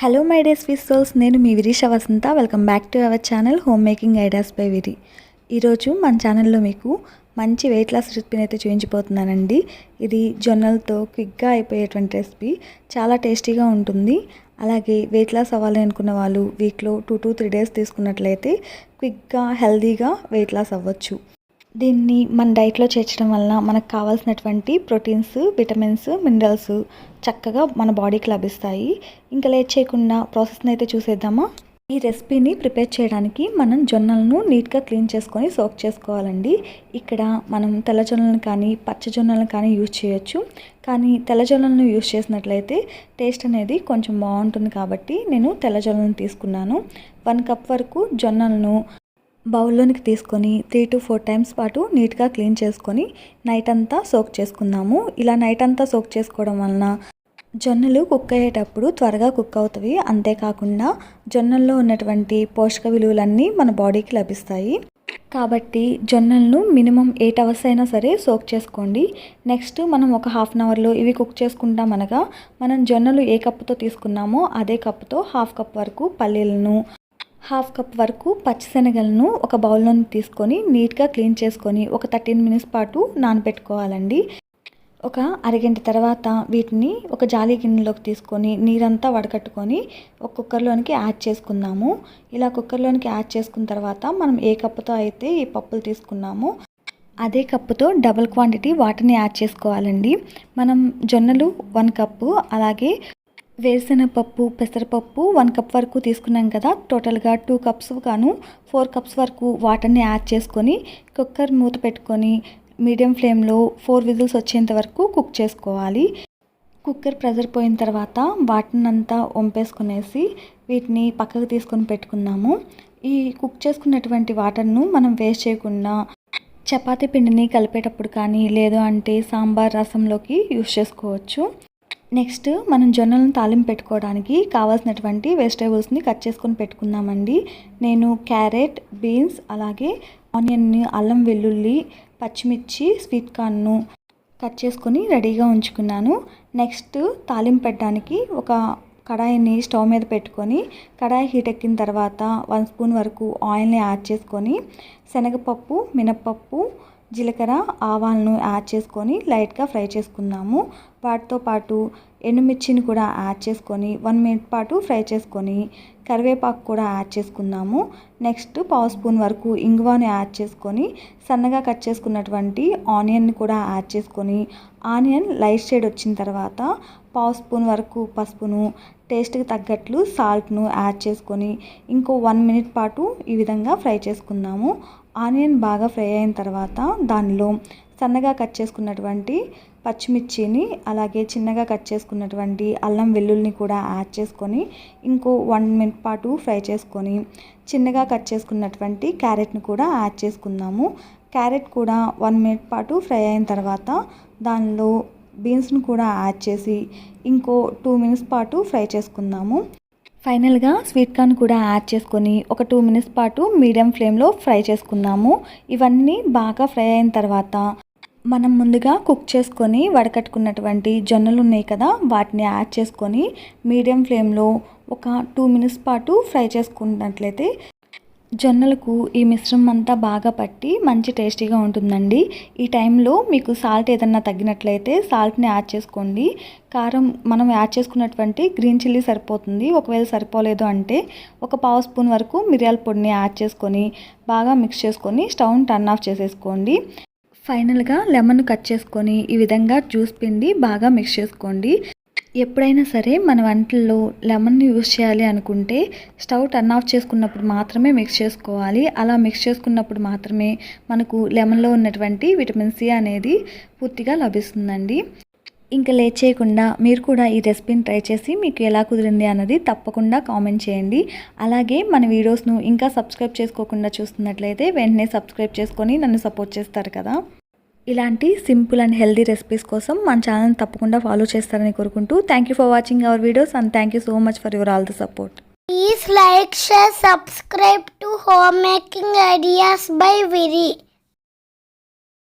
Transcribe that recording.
Hello my dears sweet souls నేను మీ Virisha Vasantha. Welcome back to our channel home making ideas by Viri ఈరోజు మన ఛానల్లో మీకు మంచి వెయిట్ లాస్ రెసిపీని అయితే చూపించిపోతున్నానండి ఇది జొన్నలతో క్విక్గా అయిపోయేటువంటి రెసిపీ చాలా టేస్టీగా ఉంటుంది. అలాగే వెయిట్ లాస్ అవ్వాలి అనుకున్న వాళ్ళు వీక్లో టూ టు త్రీ డేస్ తీసుకున్నట్లయితే క్విక్గా హెల్దీగా వెయిట్ లాస్ అవ్వచ్చు. దీన్ని మన డైట్లో చేర్చడం వలన మనకు కావాల్సినటువంటి ప్రోటీన్స్ విటమిన్స్ మినరల్స్ చక్కగా మన బాడీకి లభిస్తాయి. ఇంకా లేట్ చేయకుండా ప్రాసెస్ని అయితే చూసేద్దామా? ఈ రెసిపీని ప్రిపేర్ చేయడానికి మనం జొన్నలను నీట్గా క్లీన్ చేసుకొని సోక్ చేసుకోవాలండి. ఇక్కడ మనం తెల్ల జొన్నలను కానీ పచ్చ జొన్నలను కానీ యూజ్ చేయొచ్చు. కానీ తెల్ల జొన్నలను యూజ్ చేసినట్లయితే టేస్ట్ అనేది కొంచెం బాగుంటుంది కాబట్టి నేను తెల్ల జొన్నలను తీసుకున్నాను. వన్ కప్ వరకు జొన్నలను బౌల్లోనికి తీసుకొని త్రీ టు ఫోర్ టైమ్స్ పాటు నీట్గా క్లీన్ చేసుకొని నైట్ అంతా సోక్ చేసుకుందాము. ఇలా నైట్ అంతా సోక్ చేసుకోవడం వలన జొన్నలు కుక్ అయ్యేటప్పుడు త్వరగా కుక్ అవుతాయి అంతేకాకుండా జొన్నల్లో ఉన్నటువంటి పోషక విలువలన్నీ మన బాడీకి లభిస్తాయి. కాబట్టి జొన్నలను మినిమం ఎయిట్ అవర్స్ అయినా సరే సోక్ చేసుకోండి. నెక్స్ట్ మనం ఒక హాఫ్ అన్ అవర్లో ఇవి కుక్ చేసుకుంటాం అనగా మనం జొన్నలు ఏ కప్పుతో తీసుకున్నామో అదే కప్పుతో హాఫ్ కప్ వరకు పల్లీలను హాఫ్ కప్ వరకు పచ్చిశనగలను ఒక బౌల్లో తీసుకొని నీట్గా క్లీన్ చేసుకొని ఒక థర్టీన్ మినిట్స్ పాటు నానబెట్టుకోవాలండి. ఒక అరగంట తర్వాత వీటిని ఒక జాలి గిన్నెలోకి తీసుకొని నీరంతా వడకట్టుకొని ఒక కుక్కర్లోనికి యాడ్ చేసుకుందాము. ఇలా కుక్కర్లోనికి యాడ్ చేసుకున్న తర్వాత మనం ఏ కప్పుతో అయితే ఈ పప్పులు తీసుకున్నామో అదే కప్పుతో డబుల్ క్వాంటిటీ వాటర్ని యాడ్ చేసుకోవాలండి. మనం జొన్నలు వన్ కప్పు అలాగే వేరుశనగపప్పు పెసరపప్పు వన్ కప్ వరకు తీసుకున్నాం కదా. టోటల్గా టూ కప్స్ గాను ఫోర్ కప్స్ వరకు వాటర్ని యాడ్ చేసుకొని కుక్కర్ మూత పెట్టుకొని మీడియం ఫ్లేమ్లో ఫోర్ విజిల్స్ వచ్చేంత వరకు కుక్ చేసుకోవాలి. కుక్కర్ ప్రెజర్ పోయిన తర్వాత వాటినంతా వంపేసుకునేసి వీటిని పక్కకు తీసుకొని పెట్టుకున్నాము ఈ కుక్ చేసుకున్నటువంటి వాటర్ను మనం వేస్ట్ చేయకుండా చపాతీ పిండిని కలిపేటప్పుడు కానీ లేదు అంటే సాంబార్ రసంలోకి యూస్ చేసుకోవచ్చు. నెక్స్ట్ మనం జొన్నలను తాలింపు పెట్టుకోవడానికి కావాల్సినటువంటి వెజిటేబుల్స్ని కట్ చేసుకొని పెట్టుకుందామండి. నేను క్యారెట్ బీన్స్ అలాగే ఆనియన్ని అల్లం వెల్లుల్లి పచ్చిమిర్చి స్వీట్ కార్న్ను కట్ చేసుకొని రెడీగా ఉంచుకున్నాను. నెక్స్ట్ తాలింపు పెట్టడానికి ఒక కడాయిని స్టవ్ మీద పెట్టుకొని కడాయి హీట్ ఎక్కిన తర్వాత వన్ స్పూన్ వరకు ఆయిల్ని యాడ్ చేసుకొని శనగపప్పు మినప్పప్పు జీలకర్ర ఆవాలను యాడ్ చేసుకొని లైట్గా ఫ్రై చేసుకుందాము. వాటితో పాటు ఎండుమిర్చిని కూడా యాడ్ చేసుకొని వన్ మినిట్ పాటు ఫ్రై చేసుకొని కరివేపాకు కూడా యాడ్ చేసుకుందాము. నెక్స్ట్ పావు స్పూన్ వరకు ఇంగువాను యాడ్ చేసుకొని సన్నగా కట్ చేసుకున్నటువంటి ఆనియన్ని కూడా యాడ్ చేసుకొని ఆనియన్ లైట్ షేడ్ వచ్చిన తర్వాత పావు స్పూన్ వరకు పసుపును టేస్ట్కి తగ్గట్లు సాల్ట్ను యాడ్ చేసుకొని ఇంకో వన్ మినిట్ పాటు ఈ విధంగా ఫ్రై చేసుకుందాము. ఆనియన్ బాగా ఫ్రై అయిన తర్వాత దానిలో సన్నగా కట్ చేసుకున్నటువంటి పచ్చిమిర్చిని అలాగే చిన్నగా కట్ చేసుకున్నటువంటి అల్లం వెల్లుల్ని కూడా యాడ్ చేసుకొని ఇంకో వన్ మినిట్ పాటు ఫ్రై చేసుకొని చిన్నగా కట్ చేసుకున్నటువంటి క్యారెట్ని కూడా యాడ్ చేసుకుందాము. క్యారెట్ కూడా వన్ మినిట్ పాటు ఫ్రై అయిన తర్వాత దానిలో బీన్స్ను కూడా యాడ్ చేసి ఇంకో టూ మినిట్స్ పాటు ఫ్రై చేసుకుందాము. ఫైనల్గా స్వీట్ కార్న్ కూడా యాడ్ చేసుకొని ఒక టూ మినిట్స్ పాటు మీడియం ఫ్లేమ్లో ఫ్రై చేసుకుందాము ఇవన్నీ బాగా ఫ్రై అయిన తర్వాత మనం ముందుగా కుక్ చేసుకొని వడకట్టుకున్నటువంటి జొన్నలు ఉన్నాయి కదా వాటిని యాడ్ చేసుకొని మీడియం ఫ్లేమ్లో ఒక టూ మినిట్స్ పాటు ఫ్రై చేసుకున్నట్లయితే జొన్నలకు ఈ మిశ్రమం అంతా బాగా పట్టి మంచి టేస్టీగా ఉంటుందండి. ఈ టైంలో మీకు సాల్ట్ ఏదన్నా తగ్గినట్లయితే సాల్ట్ని యాడ్ చేసుకోండి. కారం మనం యాడ్ చేసుకున్నటువంటి గ్రీన్ చిల్లీ సరిపోతుంది. ఒకవేళ సరిపోలేదు అంటే ఒక పావు స్పూన్ వరకు మిరియాల పొడిని యాడ్ చేసుకొని బాగా మిక్స్ చేసుకొని స్టవ్ని టర్న్ ఆఫ్ చేసేసుకోండి. ఫైనల్గా లెమన్ కట్ చేసుకొని ఈ విధంగా జ్యూస్ పిండి బాగా మిక్స్ చేసుకోండి. ఎప్పుడైనా సరే మన వంటల్లో లెమన్ని యూస్ చేయాలి అనుకుంటే స్టవ్ టర్న్ ఆఫ్ చేసుకున్నప్పుడు మాత్రమే మిక్స్ చేసుకోవాలి. అలా మిక్స్ చేసుకున్నప్పుడు మాత్రమే మనకు లెమన్లో ఉన్నటువంటి విటమిన్ సి అనేది పూర్తిగా లభిస్తుందండి. ఇంకా లేట్ చేయకుండా మీరు కూడా ఈ రెసిపీని ట్రై చేసి మీకు ఎలా కుదిరింది అన్నది తప్పకుండా కామెంట్ చేయండి. అలాగే మన వీడియోస్ను ఇంకా సబ్స్క్రైబ్ చేసుకోకుండా చూస్తున్నట్లయితే వెంటనే సబ్స్క్రైబ్ చేసుకొని నన్ను సపోర్ట్ చేస్తారు కదా. ఇలాంటి సింపుల్ అండ్ హెల్దీ రెసిపీస్ కోసం మన ఛానల్ తప్పకుండా ఫాలో చేస్తారని కోరుకుంటూ thank you for watching our videos and thank you so much for your all the support please like share subscribe to home making ideas by Viri